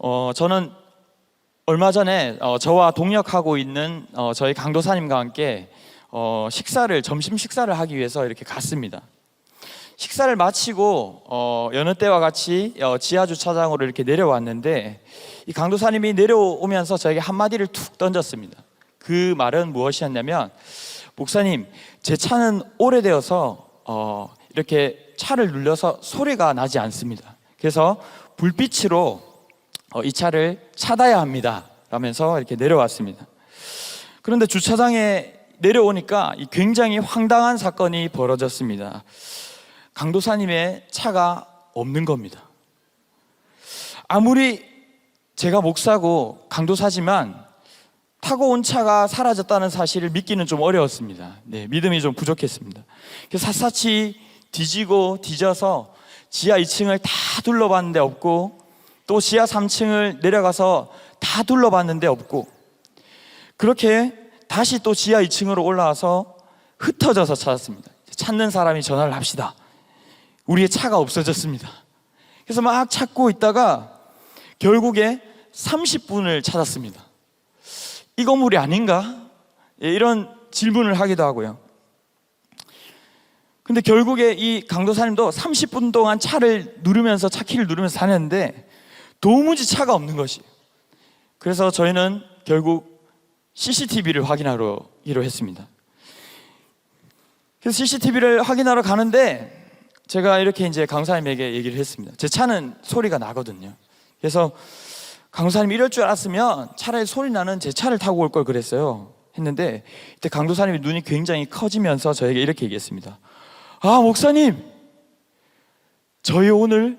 어, 저는 얼마 전에 어, 저와 동역하고 있는 어, 저희 강도사님과 함께 어, 식사를 점심 식사를 하기 위해서 이렇게 갔습니다. 식사를 마치고 어, 여느 때와 같이 어, 지하 주차장으로 이렇게 내려왔는데 이 강도사님이 내려오면서 저에게 한 마디를 툭 던졌습니다. 그 말은 무엇이었냐면 목사님 제 차는 오래되어서 어, 이렇게 차를 눌려서 소리가 나지 않습니다. 그래서 불빛으로 어, 이 차를 찾아야 합니다. 라면서 이렇게 내려왔습니다. 그런데 주차장에 내려오니까 이 굉장히 황당한 사건이 벌어졌습니다. 강도사님의 차가 없는 겁니다. 아무리 제가 목사고 강도사지만 타고 온 차가 사라졌다는 사실을 믿기는 좀 어려웠습니다. 네, 믿음이 좀 부족했습니다. 샅샅이 뒤지고 뒤져서 지하 2층을 다 둘러봤는데 없고 또 지하 3층을 내려가서 다 둘러봤는데 없고 그렇게 다시 또 지하 2층으로 올라와서 흩어져서 찾았습니다. 찾는 사람이 전화를 합시다. 우리의 차가 없어졌습니다. 그래서 막 찾고 있다가 결국에 30분을 찾았습니다. 이 건물이 아닌가? 예, 이런 질문을 하기도 하고요. 근데 결국에 이 강도사님도 30분 동안 차를 누르면서 차 키를 누르면서 다녔는데 도무지 차가 없는 것이. 그래서 저희는 결국 CCTV를 확인하기로 했습니다. 그래서 CCTV를 확인하러 가는데 제가 이렇게 이제 강사님에게 얘기를 했습니다. 제 차는 소리가 나거든요. 그래서 강도사님 이럴 줄 알았으면 차라리 소리 나는 제 차를 타고 올 걸 그랬어요. 했는데 이때 강도사님이 눈이 굉장히 커지면서 저에게 이렇게 얘기했습니다. 아 목사님, 저희 오늘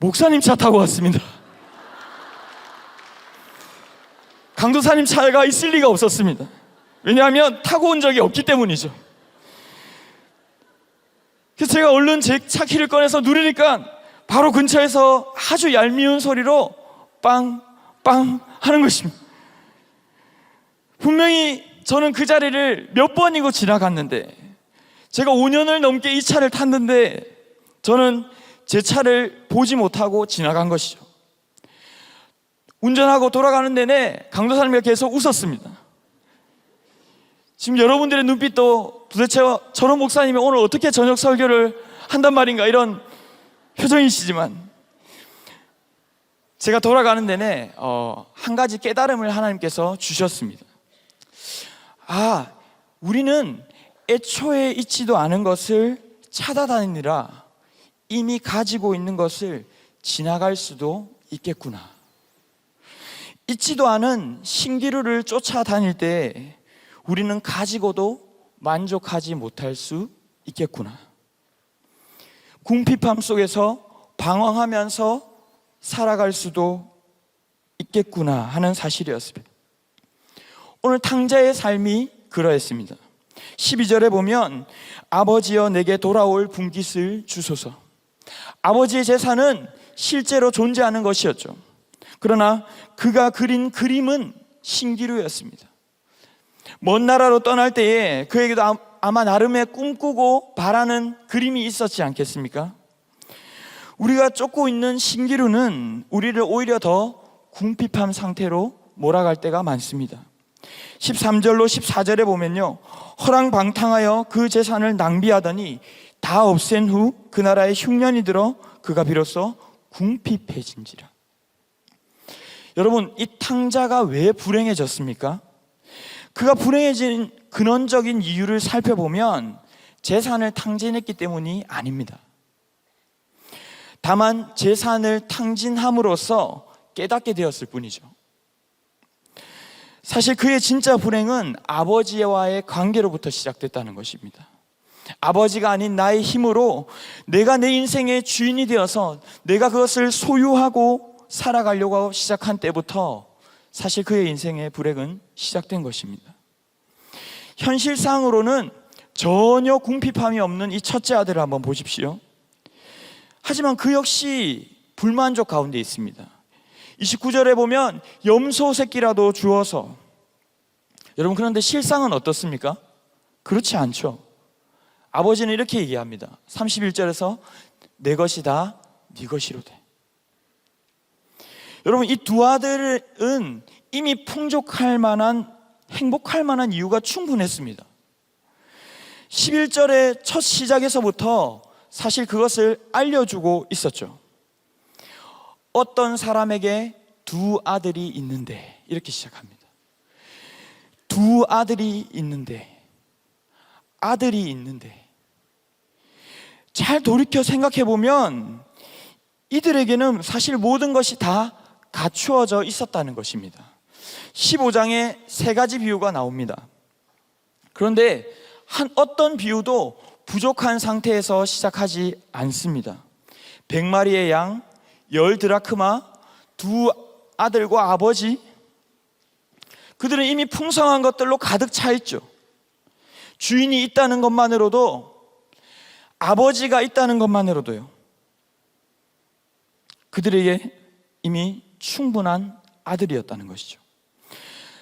목사님 차 타고 왔습니다. 강도사님 차가 있을 리가 없었습니다. 왜냐하면 타고 온 적이 없기 때문이죠. 그래서 제가 얼른 제 차 키를 꺼내서 누르니까 바로 근처에서 아주 얄미운 소리로 빵, 빵 하는 것입니다. 분명히 저는 그 자리를 몇 번이고 지나갔는데 제가 5년을 넘게 이 차를 탔는데 저는 제 차를 보지 못하고 지나간 것이죠. 운전하고 돌아가는 내내 강도사님이 계속 웃었습니다. 지금 여러분들의 눈빛도 도대체 저런 목사님이 오늘 어떻게 저녁 설교를 한단 말인가 이런 표정이시지만 제가 돌아가는 내내 어, 한 가지 깨달음을 하나님께서 주셨습니다. 아, 우리는 애초에 있지도 않은 것을 찾아다니느라 이미 가지고 있는 것을 지나갈 수도 있겠구나. 있지도 않은 신기루를 쫓아다닐 때 우리는 가지고도 만족하지 못할 수 있겠구나. 궁핍함 속에서 방황하면서 살아갈 수도 있겠구나 하는 사실이었습니다. 오늘 탕자의 삶이 그러했습니다. 12절에 보면 아버지여 내게 돌아올 분깃을 주소서. 아버지의 재산은 실제로 존재하는 것이었죠. 그러나 그가 그린 그림은 신기루였습니다. 먼 나라로 떠날 때에 그에게도 아- 아마 나름의 꿈꾸고 바라는 그림이 있었지 않겠습니까? 우리가 쫓고 있는 신기루는 우리를 오히려 더 궁핍한 상태로 몰아갈 때가 많습니다. 13절로 14절에 보면요. 허랑방탕하여 그 재산을 낭비하더니 다 없앤 후 그 나라에 흉년이 들어 그가 비로소 궁핍해진지라. 여러분, 이 탕자가 왜 불행해졌습니까? 그가 불행해진 근원적인 이유를 살펴보면 재산을 탕진했기 때문이 아닙니다. 다만 재산을 탕진함으로써 깨닫게 되었을 뿐이죠. 사실 그의 진짜 불행은 아버지와의 관계로부터 시작됐다는 것입니다. 아버지가 아닌 나의 힘으로 내가 내 인생의 주인이 되어서 내가 그것을 소유하고 살아가려고 시작한 때부터 사실 그의 인생의 불행은 시작된 것입니다. 현실상으로는 전혀 궁핍함이 없는 이 첫째 아들을 한번 보십시오. 하지만 그 역시 불만족 가운데 있습니다. 29절에 보면 염소 새끼라도 주어서 여러분 그런데 실상은 어떻습니까? 그렇지 않죠. 아버지는 이렇게 얘기합니다. 31절에서 내 것이 다 네 것이로되. 여러분 이 두 아들은 이미 풍족할 만한 행복할 만한 이유가 충분했습니다. 11절의 첫 시작에서부터 사실 그것을 알려주고 있었죠. 어떤 사람에게 두 아들이 있는데 이렇게 시작합니다. 두 아들이 있는데 아들이 있는데 잘 돌이켜 생각해 보면 이들에게는 사실 모든 것이 다 갖추어져 있었다는 것입니다. 15장에 세 가지 비유가 나옵니다. 그런데 한 어떤 비유도 부족한 상태에서 시작하지 않습니다. 100마리의 양, 열 드라크마, 두 아들과 아버지 그들은 이미 풍성한 것들로 가득 차 있죠. 주인이 있다는 것만으로도 아버지가 있다는 것만으로도요. 그들에게 이미 충분한 아들이었다는 것이죠.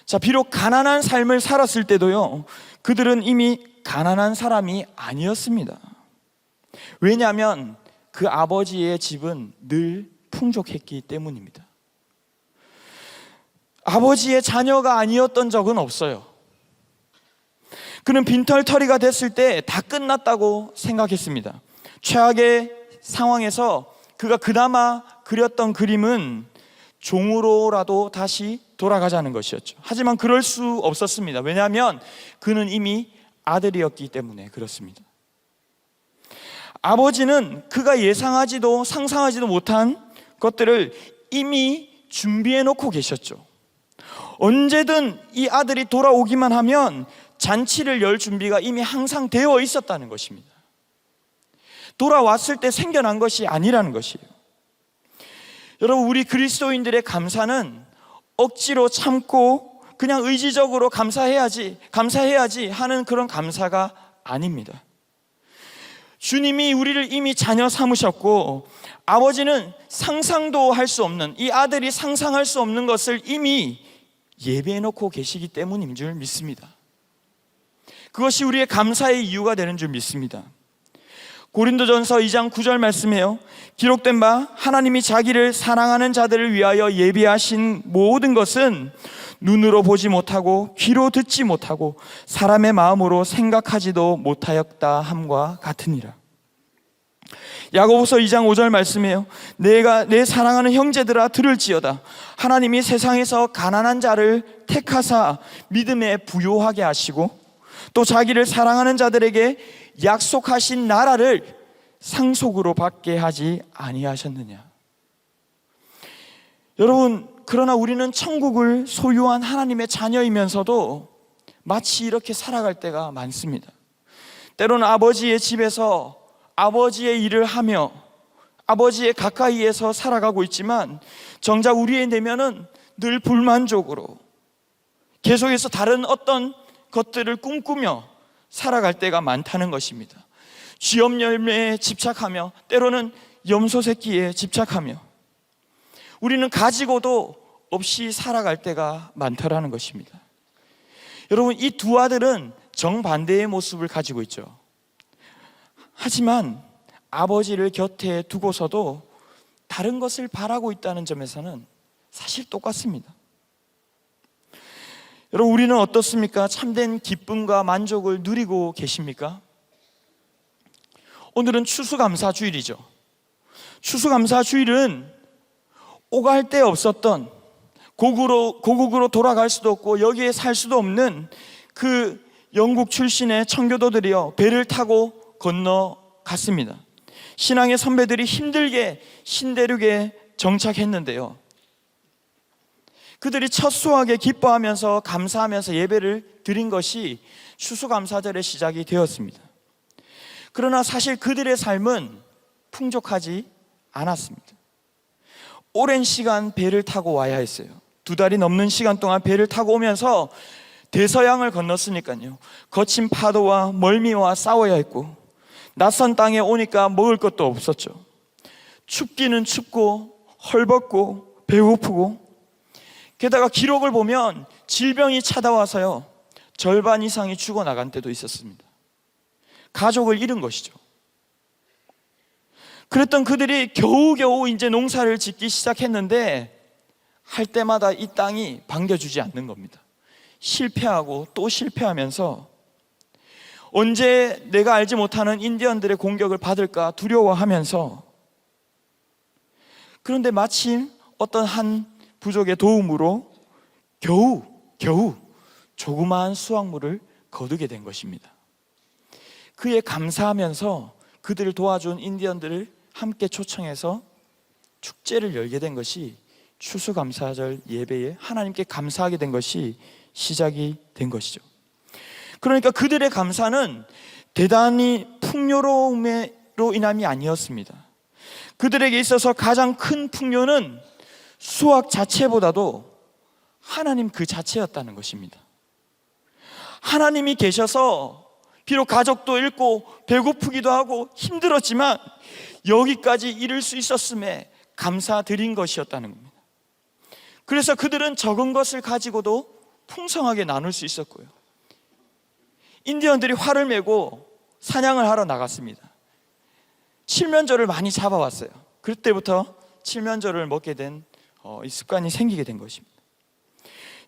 자, 비록 가난한 삶을 살았을 때도요, 그들은 이미 가난한 사람이 아니었습니다. 왜냐하면 그 아버지의 집은 늘 풍족했기 때문입니다. 아버지의 자녀가 아니었던 적은 없어요. 그는 빈털터리가 됐을 때 다 끝났다고 생각했습니다. 최악의 상황에서 그가 그나마 그렸던 그림은 종으로라도 다시 돌아가자는 것이었죠. 하지만 그럴 수 없었습니다. 왜냐하면 그는 이미 아들이었기 때문에 그렇습니다. 아버지는 그가 예상하지도 상상하지도 못한 것들을 이미 준비해 놓고 계셨죠. 언제든 이 아들이 돌아오기만 하면 잔치를 열 준비가 이미 항상 되어 있었다는 것입니다. 돌아왔을 때 생겨난 것이 아니라는 것이에요. 여러분, 우리 그리스도인들의 감사는 억지로 참고 그냥 의지적으로 감사해야지, 감사해야지 하는 그런 감사가 아닙니다. 주님이 우리를 이미 자녀 삼으셨고 아버지는 상상도 할 수 없는 이 아들이 상상할 수 없는 것을 이미 예배해 놓고 계시기 때문인 줄 믿습니다. 그것이 우리의 감사의 이유가 되는 줄 믿습니다. 고린도전서 2장 9절 말씀에요. 기록된 바 하나님이 자기를 사랑하는 자들을 위하여 예비하신 모든 것은 눈으로 보지 못하고 귀로 듣지 못하고 사람의 마음으로 생각하지도 못하였다 함과 같으니라. 야고보서 2장 5절 말씀이에요. 내가 내 사랑하는 형제들아 들을지어다. 하나님이 세상에서 가난한 자를 택하사 믿음에 부요하게 하시고 또 자기를 사랑하는 자들에게 약속하신 나라를 상속으로 받게 하지 아니하셨느냐. 여러분, 그러나 우리는 천국을 소유한 하나님의 자녀이면서도 마치 이렇게 살아갈 때가 많습니다. 때로는 아버지의 집에서 아버지의 일을 하며 아버지의 가까이에서 살아가고 있지만 정작 우리의 내면은 늘 불만족으로 계속해서 다른 어떤 것들을 꿈꾸며 살아갈 때가 많다는 것입니다. 쥐염 열매에 집착하며 때로는 염소 새끼에 집착하며 우리는 가지고도 없이 살아갈 때가 많다라는 것입니다. 여러분 이 두 아들은 정반대의 모습을 가지고 있죠. 하지만 아버지를 곁에 두고서도 다른 것을 바라고 있다는 점에서는 사실 똑같습니다. 여러분 우리는 어떻습니까? 참된 기쁨과 만족을 누리고 계십니까? 오늘은 추수감사 주일이죠. 추수감사 주일은 오갈 데 없었던 고국으로 고국으로 돌아갈 수도 없고 여기에 살 수도 없는 그 영국 출신의 청교도들이요 배를 타고 건너갔습니다. 신앙의 선배들이 힘들게 신대륙에 정착했는데요. 그들이 첫 수확에 기뻐하면서 감사하면서 예배를 드린 것이 추수감사절의 시작이 되었습니다. 그러나 사실 그들의 삶은 풍족하지 않았습니다. 오랜 시간 배를 타고 와야 했어요. 두 달이 넘는 시간 동안 배를 타고 오면서 대서양을 건넜으니까요. 거친 파도와 멀미와 싸워야 했고, 낯선 땅에 오니까 먹을 것도 없었죠. 춥기는 춥고, 헐벗고, 배고프고, 게다가 기록을 보면 질병이 찾아와서요. 절반 이상이 죽어 나간 때도 있었습니다. 가족을 잃은 것이죠. 그랬던 그들이 겨우겨우 이제 농사를 짓기 시작했는데 할 때마다 이 땅이 반겨주지 않는 겁니다. 실패하고 또 실패하면서 언제 내가 알지 못하는 인디언들의 공격을 받을까 두려워하면서 그런데 마침 어떤 한 부족의 도움으로 겨우 겨우 조그마한 수확물을 거두게 된 것입니다. 그에 감사하면서 그들을 도와준 인디언들을 함께 초청해서 축제를 열게 된 것이 추수감사절 예배에 하나님께 감사하게 된 것이 시작이 된 것이죠. 그러니까 그들의 감사는 대단히 풍요로움으로 인함이 아니었습니다. 그들에게 있어서 가장 큰 풍요는 수확 자체보다도 하나님 그 자체였다는 것입니다. 하나님이 계셔서 비록 가족도 잃고 배고프기도 하고 힘들었지만 여기까지 이룰 수 있었음에 감사드린 것이었다는 겁니다. 그래서 그들은 적은 것을 가지고도 풍성하게 나눌 수 있었고요. 인디언들이 활을 메고 사냥을 하러 나갔습니다. 칠면조를 많이 잡아왔어요. 그때부터 칠면조를 먹게 된 어, 이 습관이 생기게 된 것입니다.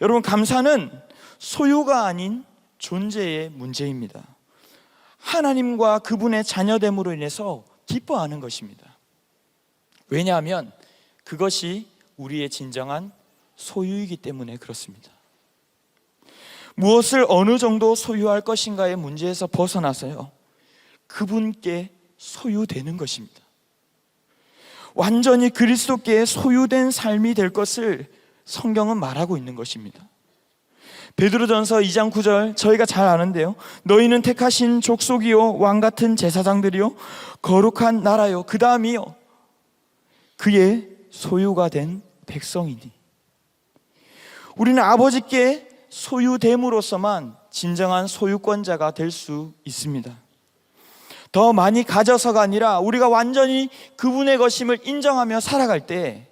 여러분 감사는 소유가 아닌 존재의 문제입니다. 하나님과 그분의 자녀됨으로 인해서 기뻐하는 것입니다. 왜냐하면 그것이 우리의 진정한 소유이기 때문에 그렇습니다. 무엇을 어느 정도 소유할 것인가의 문제에서 벗어나서요. 그분께 소유되는 것입니다. 완전히 그리스도께 소유된 삶이 될 것을 성경은 말하고 있는 것입니다. 베드로전서 2장 9절 저희가 잘 아는데요. 너희는 택하신 족속이요 왕 같은 제사장들이요 거룩한 나라요 그 다음이요 그의 소유가 된 백성이니 우리는 아버지께 소유됨으로써만 진정한 소유권자가 될 수 있습니다. 더 많이 가져서가 아니라 우리가 완전히 그분의 것임을 인정하며 살아갈 때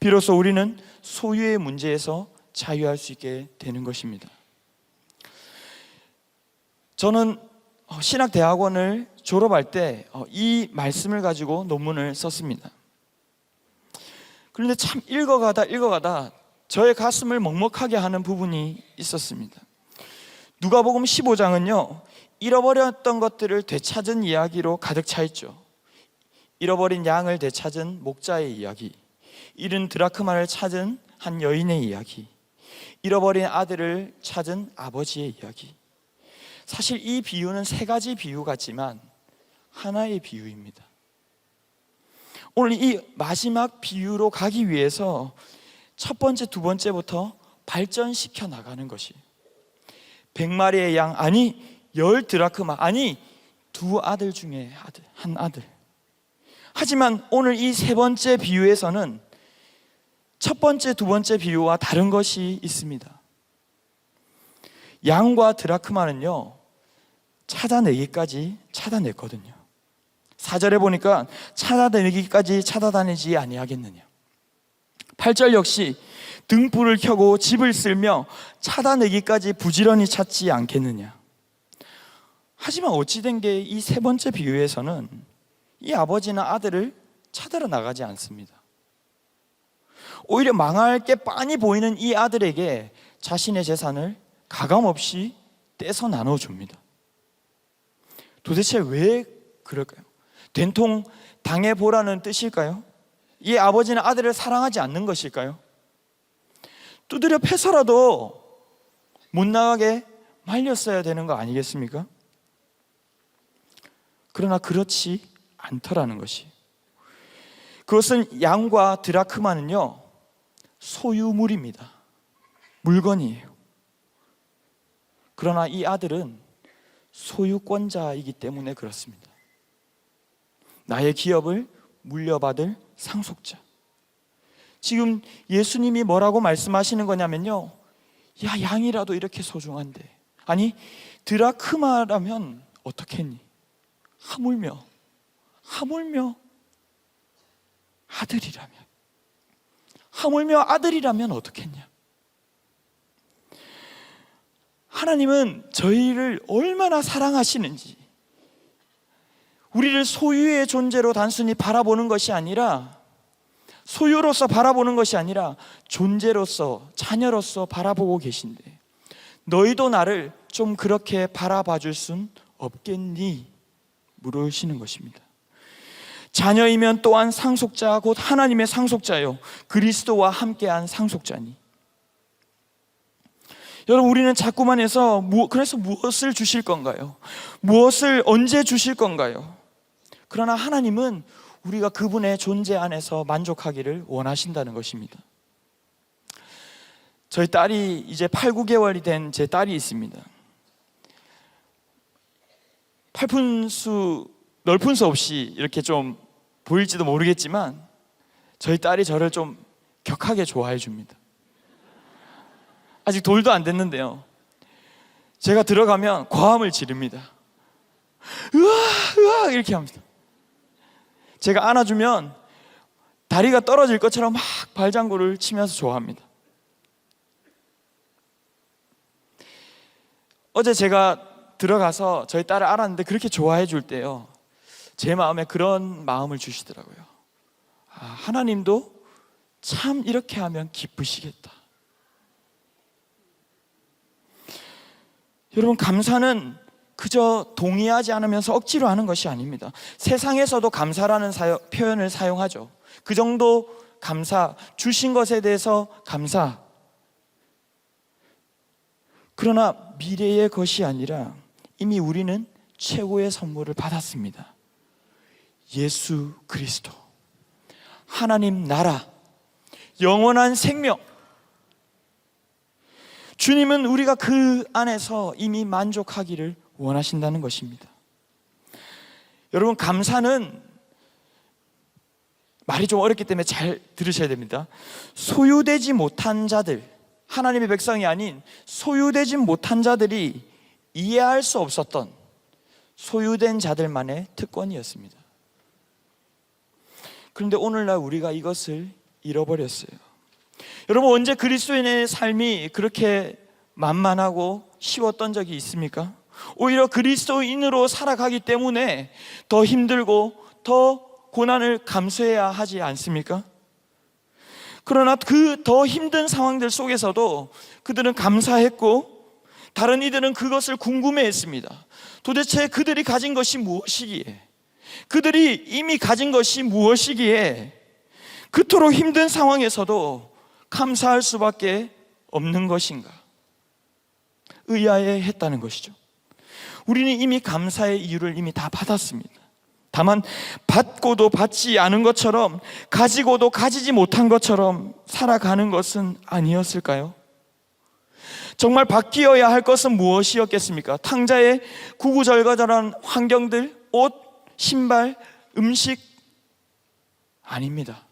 비로소 우리는 소유의 문제에서 자유할 수 있게 되는 것입니다. 저는 어, 신학대학원을 졸업할 때 이 말씀을 가지고 논문을 썼습니다. 그런데 참 읽어가다 읽어가다 저의 가슴을 먹먹하게 하는 부분이 있었습니다. 누가복음 15장은요. 잃어버렸던 것들을 되찾은 이야기로 가득 차 있죠. 잃어버린 양을 되찾은 목자의 이야기, 잃은 드라크마를 찾은 한 여인의 이야기, 잃어버린 아들을 찾은 아버지의 이야기. 사실 이 비유는 세 가지 비유 같지만 하나의 비유입니다. 오늘 이 마지막 비유로 가기 위해서 첫 번째, 두 번째부터 발전시켜 나가는 것이 백마리의 양 아니 열 드라크마 아니 두 아들 중에 아들 한 아들. 하지만 오늘 이 세 번째 비유에서는 첫 번째, 두 번째 비유와 다른 것이 있습니다. 양과 드라크마는요 찾아내기까지 찾아냈거든요. 사절에 보니까 찾아내기까지 찾아다니지 아니하겠느냐. 8절 역시 등불을 켜고 집을 쓸며 찾아내기까지 부지런히 찾지 않겠느냐. 하지만 어찌된 게 이 세 번째 비유에서는 이 아버지는 아들을 찾으러 나가지 않습니다. 오히려 망할 게 빤히 보이는 이 아들에게 자신의 재산을 가감없이 떼서 나눠줍니다. 도대체 왜 그럴까요? 된통 당해보라는 뜻일까요? 이 아버지는 아들을 사랑하지 않는 것일까요? 두드려 패서라도 못 나가게 말렸어야 되는 거 아니겠습니까? 그러나 그렇지 않더라는 것이. 그것은 양과 드라크마는요, 소유물입니다. 물건이에요. 그러나 이 아들은 소유권자이기 때문에 그렇습니다. 나의 기업을 물려받을 상속자. 지금 예수님이 뭐라고 말씀하시는 거냐면요. 야, 양이라도 이렇게 소중한데. 아니, 드라크마라면 어떻겠니? 하물며, 하물며 아들이라면. 하물며 아들이라면 어떻겠냐? 하나님은 저희를 얼마나 사랑하시는지, 우리를 소유의 존재로 단순히 바라보는 것이 아니라 소유로서 바라보는 것이 아니라 존재로서 자녀로서 바라보고 계신데 너희도 나를 좀 그렇게 바라봐 줄 순 없겠니? 물으시는 것입니다. 자녀이면 또한 상속자 곧 하나님의 상속자요 그리스도와 함께한 상속자니 여러분 우리는 자꾸만 해서 무- 그래서 무엇을 주실 건가요? 무엇을 언제 주실 건가요? 그러나 하나님은 우리가 그분의 존재 안에서 만족하기를 원하신다는 것입니다. 저희 딸이 이제 8, 9개월이 된 제 딸이 있습니다. 팔푼수 넓은 수 없이 이렇게 좀 보일지도 모르겠지만 저희 딸이 저를 좀 격하게 좋아해 줍니다. 아직 돌도 안 됐는데요. 제가 들어가면 과함을 지릅니다. 으아, 으아 이렇게 합니다. 제가 안아주면 다리가 떨어질 것처럼 막 발장구를 치면서 좋아합니다. 어제 제가 들어가서 저희 딸을 알았는데 그렇게 좋아해 줄 때요. 제 마음에 그런 마음을 주시더라고요. 아, 하나님도 참 이렇게 하면 기쁘시겠다. 여러분 감사는 그저 동의하지 않으면서 억지로 하는 것이 아닙니다. 세상에서도 감사라는 사용- 표현을 사용하죠. 그 정도 감사, 주신 것에 대해서 감사. 그러나 미래의 것이 아니라 이미 우리는 최고의 선물을 받았습니다. 예수 그리스도. 하나님 나라. 영원한 생명. 주님은 우리가 그 안에서 이미 만족하기를 원하신다는 것입니다. 여러분, 감사는 말이 좀 어렵기 때문에 잘 들으셔야 됩니다. 소유되지 못한 자들, 하나님의 백성이 아닌 소유되지 못한 자들이 이해할 수 없었던 소유된 자들만의 특권이었습니다. 그런데 오늘날 우리가 이것을 잃어버렸어요. 여러분 언제 그리스도인의 삶이 그렇게 만만하고 쉬웠던 적이 있습니까? 오히려 그리스도인으로 살아가기 때문에 더 힘들고 더 고난을 감수해야 하지 않습니까? 그러나 그 더 힘든 상황들 속에서도 그들은 감사했고 다른 이들은 그것을 궁금해했습니다. 도대체 그들이 가진 것이 무엇이기에 그들이 이미 가진 것이 무엇이기에 그토록 힘든 상황에서도 감사할 수밖에 없는 것인가? 의아해 했다는 것이죠. 우리는 이미 감사의 이유를 이미 다 받았습니다. 다만 받고도 받지 않은 것처럼 가지고도 가지지 못한 것처럼 살아가는 것은 아니었을까요? 정말 바뀌어야 할 것은 무엇이었겠습니까? 탕자의 구구절절한 환경들, 옷, 신발, 음식 아닙니다.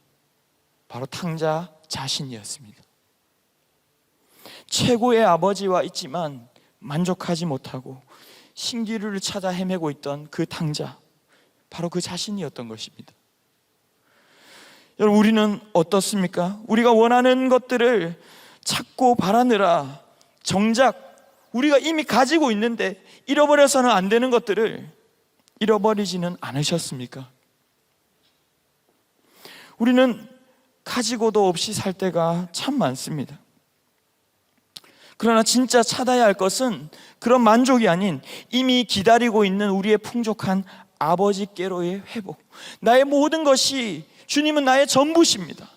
바로 탕자 자신이었습니다. 최고의 아버지와 있지만 만족하지 못하고 신기루를 찾아 헤매고 있던 그 탕자, 바로 그 자신이었던 것입니다. 여러분, 우리는 어떻습니까? 우리가 원하는 것들을 찾고 바라느라 정작 우리가 이미 가지고 있는데 잃어버려서는 안 되는 것들을 잃어버리지는 않으셨습니까? 우리는 가지고도 없이 살 때가 참 많습니다. 그러나 진짜 찾아야 할 것은 그런 만족이 아닌 이미 기다리고 있는 우리의 풍족한 아버지께로의 회복. 나의 모든 것이 주님은 나의 전부십니다.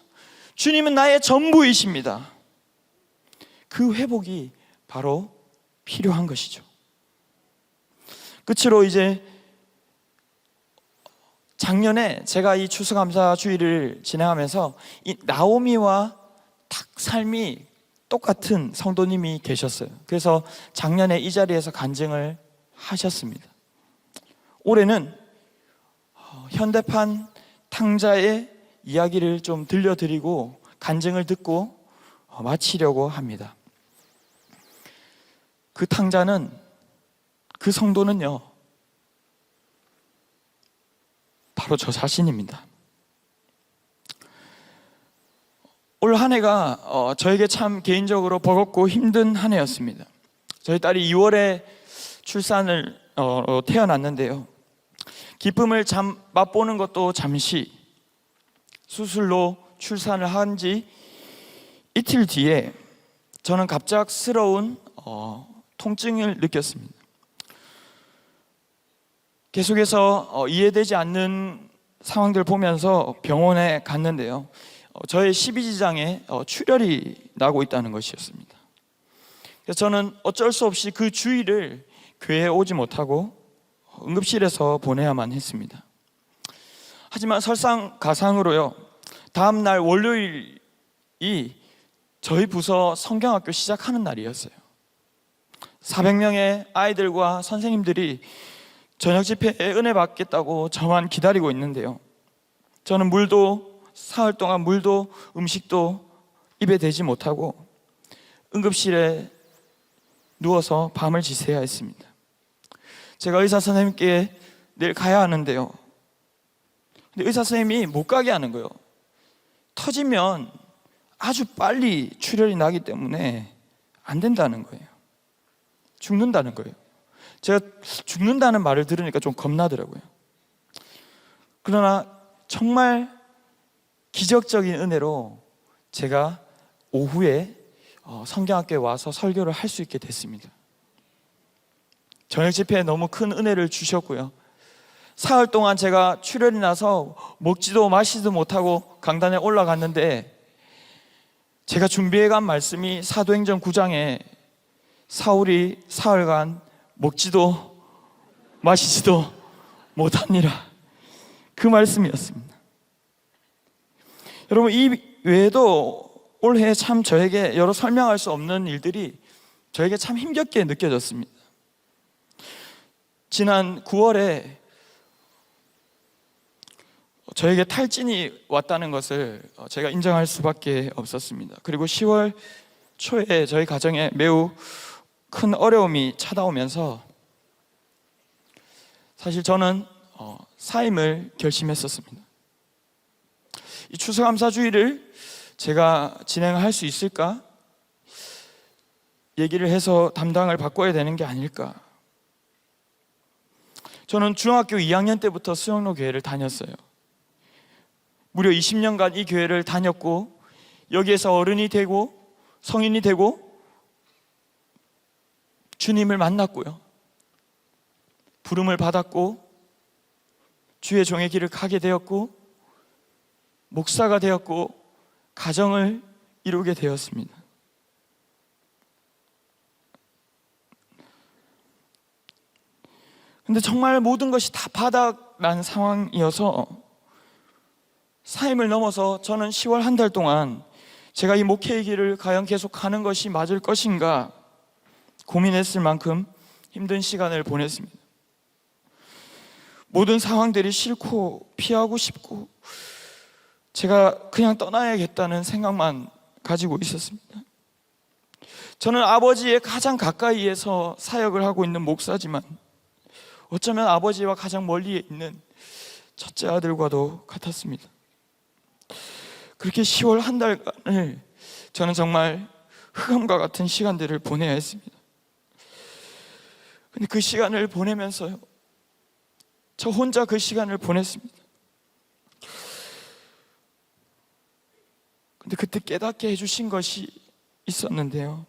주님은 나의 전부이십니다. 그 회복이 바로 필요한 것이죠. 끝으로 이제 작년에 제가 이 추수감사 주일을 진행하면서 이 나오미와 딱 삶이 똑같은 성도님이 계셨어요. 그래서 작년에 이 자리에서 간증을 하셨습니다. 올해는 어, 현대판 탕자의 이야기를 좀 들려드리고 간증을 듣고 어, 마치려고 합니다. 그 탕자는 그 성도는요. 바로 저 자신입니다. 올 한 해가 어, 저에게 참 개인적으로 버겁고 힘든 한 해였습니다. 저희 딸이 2월에 출산을 어, 어, 태어났는데요. 기쁨을 잠 맛보는 것도 잠시 수술로 출산을 한 지 이틀 뒤에 저는 갑작스러운 어, 통증을 느꼈습니다. 계속해서 어, 이해되지 않는 상황들 보면서 병원에 갔는데요. 어, 저의 12지장에 어, 출혈이 나고 있다는 것이었습니다. 그래서 저는 어쩔 수 없이 그 주일을 교회에 오지 못하고 응급실에서 보내야만 했습니다. 하지만 설상가상으로요. 다음 날 월요일이 저희 부서 성경학교 시작하는 날이었어요. 400명의 아이들과 선생님들이 저녁 집회에 은혜 받겠다고 저만 기다리고 있는데요. 저는 물도 사흘 동안 물도 음식도 입에 대지 못하고 응급실에 누워서 밤을 지새야 했습니다. 제가 의사 선생님께 내일 가야 하는데요. 근데 의사 선생님이 못 가게 하는 거예요. 터지면 아주 빨리 출혈이 나기 때문에 안 된다는 거예요. 죽는다는 거예요. 제가 죽는다는 말을 들으니까 좀 겁나더라고요. 그러나 정말 기적적인 은혜로 제가 오후에 어, 성경학교에 와서 설교를 할 수 있게 됐습니다. 저녁 집회에 너무 큰 은혜를 주셨고요. 사흘 동안 제가 출혈이 나서 먹지도 마시지도 못하고 강단에 올라갔는데 제가 준비해 간 말씀이 사도행전 9장에 사울이 사흘간 먹지도 마시지도 못하니라 그 말씀이었습니다. 여러분 이 외에도 올해 참 저에게 여러 설명할 수 없는 일들이 저에게 참 힘겹게 느껴졌습니다. 지난 9월에 저에게 탈진이 왔다는 것을 제가 인정할 수밖에 없었습니다. 그리고 10월 초에 저희 가정에 매우 큰 어려움이 찾아오면서 사실 저는 어, 사임을 결심했었습니다. 이 추수감사주의를 제가 진행할 수 있을까? 얘기를 해서 담당을 바꿔야 되는 게 아닐까? 저는 중학교 2학년 때부터 수영로 교회를 다녔어요. 무려 20년간 이 교회를 다녔고 여기에서 어른이 되고 성인이 되고 주님을 만났고요. 부름을 받았고 주의 종의 길을 가게 되었고 목사가 되었고 가정을 이루게 되었습니다. 근데 정말 모든 것이 다 바닥난 상황이어서 사임을 넘어서 저는 10월 한 달 동안 제가 이 목회의 길을 과연 계속 가는 것이 맞을 것인가 고민했을 만큼 힘든 시간을 보냈습니다. 모든 상황들이 싫고 피하고 싶고 제가 그냥 떠나야겠다는 생각만 가지고 있었습니다. 저는 아버지의 가장 가까이에서 사역을 하고 있는 목사지만 어쩌면 아버지와 가장 멀리에 있는 첫째 아들과도 같았습니다. 그렇게 10월 한 달간을 저는 정말 흑암과 같은 시간들을 보내야 했습니다. 그 시간을 보내면서요, 저 혼자 그 시간을 보냈습니다. 근데 그때 깨닫게 해주신 것이 있었는데요.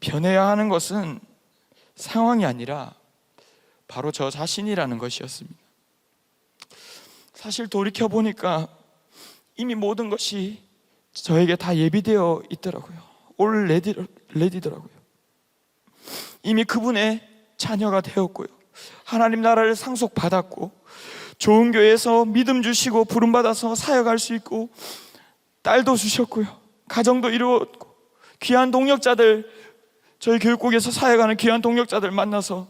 변해야 하는 것은 상황이 아니라 바로 저 자신이라는 것이었습니다. 사실 돌이켜 보니까 이미 모든 것이 저에게 다 예비되어 있더라고요. 올 레디, 레디더라고요. 이미 그분의 자녀가 되었고요. 하나님 나라를 상속받았고, 좋은 교회에서 믿음 주시고, 부름 받아서 사역할 수 있고, 딸도 주셨고요. 가정도 이루었고, 귀한 동역자들, 저희 교육국에서 사역하는 귀한 동역자들 만나서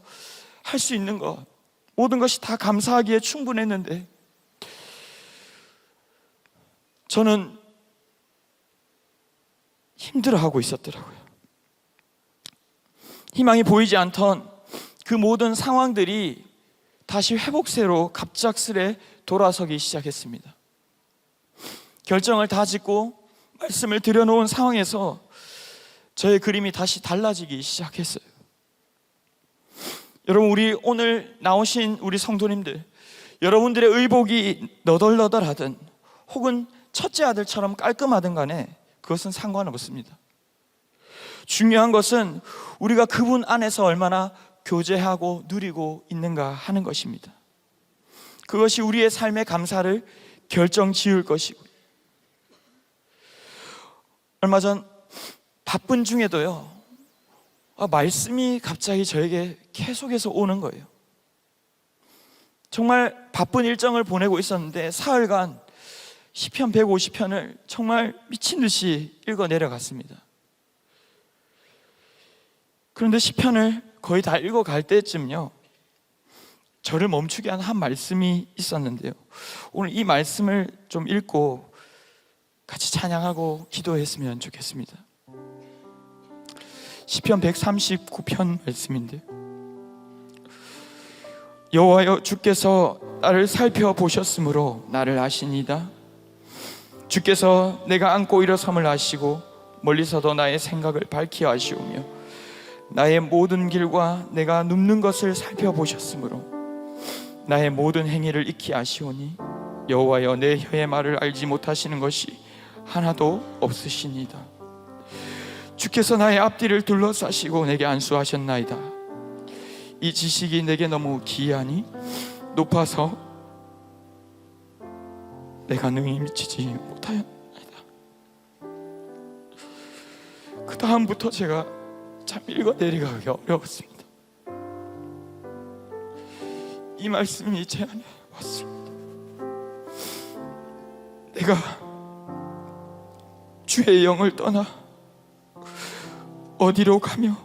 할 수 있는 것, 모든 것이 다 감사하기에 충분했는데, 저는 힘들어하고 있었더라고요. 희망이 보이지 않던 그 모든 상황들이 다시 회복세로 갑작스레 돌아서기 시작했습니다. 결정을 다 짓고 말씀을 들여놓은 상황에서 저의 그림이 다시 달라지기 시작했어요. 여러분, 우리 오늘 나오신 우리 성도님들, 여러분들의 의복이 너덜너덜하든 혹은 첫째 아들처럼 깔끔하든 간에 그것은 상관없습니다. 중요한 것은 우리가 그분 안에서 얼마나 교제하고 누리고 있는가 하는 것입니다. 그것이 우리의 삶의 감사를 결정 지을 것이고 얼마 전 바쁜 중에도요 아, 말씀이 갑자기 저에게 계속해서 오는 거예요. 정말 바쁜 일정을 보내고 있었는데 사흘간 시편 150편을 정말 미친 듯이 읽어 내려갔습니다. 그런데 시편을 거의 다 읽어 갈 때쯤요. 저를 멈추게 한 한 말씀이 있었는데요. 오늘 이 말씀을 좀 읽고 같이 찬양하고 기도했으면 좋겠습니다. 시편 139편 말씀인데요. 여호와여 주께서 나를 살펴보셨으므로 나를 아시니이다. 주께서 내가 안고 일어섬을 아시고 멀리서도 나의 생각을 밝히 아시오며 나의 모든 길과 내가 눕는 것을 살펴보셨으므로 나의 모든 행위를 익히 아시오니 여호와여 내 혀의 말을 알지 못하시는 것이 하나도 없으시니이다. 주께서 나의 앞뒤를 둘러싸시고 내게 안수하셨나이다. 이 지식이 내게 너무 기이하니 높아서 내가 능히 미치지 못하였나이다. 그 다음부터 제가 참 읽어 내려가기 어려웠습니다. 이 말씀이 제 안에 왔습니다. 내가 주의 영을 떠나 어디로 가며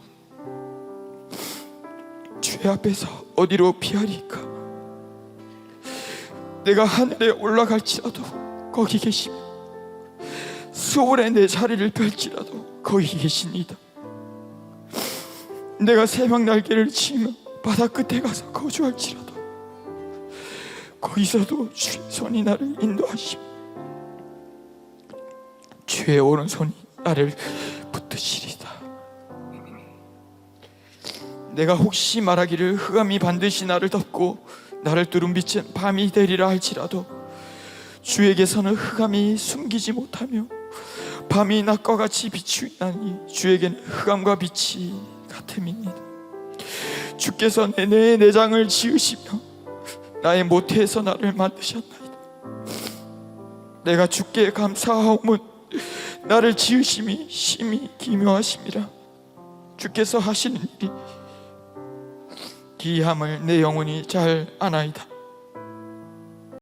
주의 앞에서 어디로 피하리까? 내가 하늘에 올라갈지라도 거기 계시며 수월에 내 자리를 펼지라도 거기 계시니다. 내가 새벽 날개를 치며 바다 끝에 가서 거주할지라도 거기서도 주의 손이 나를 인도하시며 주의 오른손이 나를 붙드시리다. 내가 혹시 말하기를 흑암이 반드시 나를 덮고 나를 뚫은 빛은 밤이 되리라 할지라도 주에게서는 흑암이 숨기지 못하며 밤이 낮과 같이 비추나니 주에게는 흑암과 빛이 같음이니라 주께서 내, 내 내장을 지으시며 나의 모태에서 나를 만드셨나이다. 내가 주께 감사하오면 나를 지으심이 심히 기묘하심이라. 주께서 하시는 일이 기함을 내 영혼이 잘 아나이다